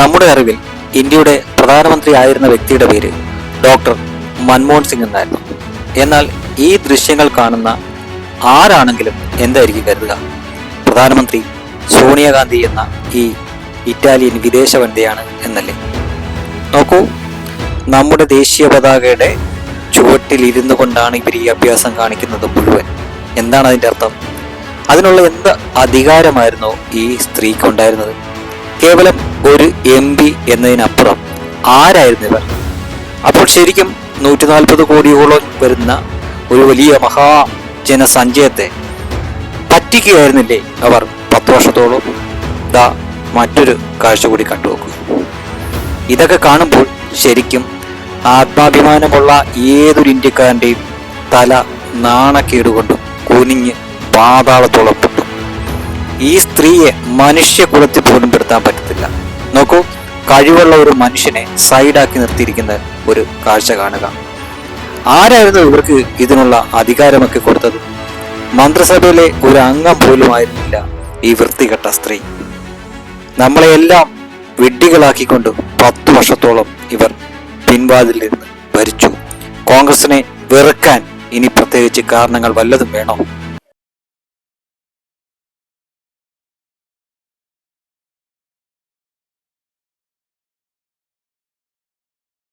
നമ്മുടെ അറിവിൽ ഇന്ത്യയുടെ പ്രധാനമന്ത്രി ആയിരുന്ന വ്യക്തിയുടെ പേര് ഡോക്ടർ മൻമോഹൻ സിംഗ് എന്നായിരുന്നു. എന്നാൽ ഈ ദൃശ്യങ്ങൾ കാണുന്ന ആരാണെങ്കിലും എന്തായിരിക്കും കരുതുക? പ്രധാനമന്ത്രി സോണിയാഗാന്ധി എന്ന ഈ ഇറ്റാലിയൻ വിദേശ വനിതയാണ് എന്നല്ലേ? നോക്കൂ നമ്മുടെ ദേശീയ പതാകയുടെ ചുവട്ടിൽ ഇരുന്നു കൊണ്ടാണ് ഇവർ ഈ അഭ്യാസം കാണിക്കുന്നത് മുഴുവൻ. എന്താണ് അതിന്റെ അർത്ഥം? അതിനുള്ള എന്ത് അധികാരമായിരുന്നു ഈ സ്ത്രീക്ക് ഉണ്ടായിരുന്നത്? കേവലം ഒരു എം പി എന്നതിനപ്പുറം ആരായിരുന്നു ഇവർ? അപ്പോൾ ശരിക്കും നൂറ്റി നാൽപ്പത് കോടിയോളം വരുന്ന ഒരു വലിയ മഹാ ജനസഞ്ചയത്തെ പറ്റിക്കുകയായിരുന്നില്ലേ അവർ പത്ത് വർഷത്തോളം? ദാ മറ്റൊരു കാഴ്ച കൂടി കണ്ടുവെക്കും ഇതൊക്കെ കാണുമ്പോൾ ശരിക്കും ആത്മാഭിമാനമുള്ള ഏതൊരു ഇന്ത്യക്കാരന്റെയും തല നാണക്കേടുകൊണ്ടും കുനിഞ്ഞ് പാതാളത്തോളം ഈ സ്ത്രീയെ മനുഷ്യകുലത്തിൽ പോലും പെടുത്താൻ പറ്റത്തില്ല. നോക്കൂ കഴിവുള്ള ഒരു മനുഷ്യനെ സൈഡാക്കി നിർത്തിയിരിക്കുന്ന ഒരു കാഴ്ച കാണുക. ആരായിരുന്നു ഇവർക്ക് ഇതിനുള്ള അധികാരമൊക്കെ കൊടുത്തത്? മന്ത്രിസഭയിലെ ഒരു അംഗം പോലും ആയിരുന്നില്ല ഈ വൃത്തികെട്ട സ്ത്രീ. നമ്മളെയെല്ലാം വിഡ്ഢികളാക്കിക്കൊണ്ട് പത്തു വർഷത്തോളം ഇവർ പിൻവാതിൽ നിന്ന് ഭരിച്ചു. കോൺഗ്രസിനെ വെറുക്കാൻ ഇനി പ്രത്യേകിച്ച് കാരണങ്ങൾ വല്ലതും വേണോ?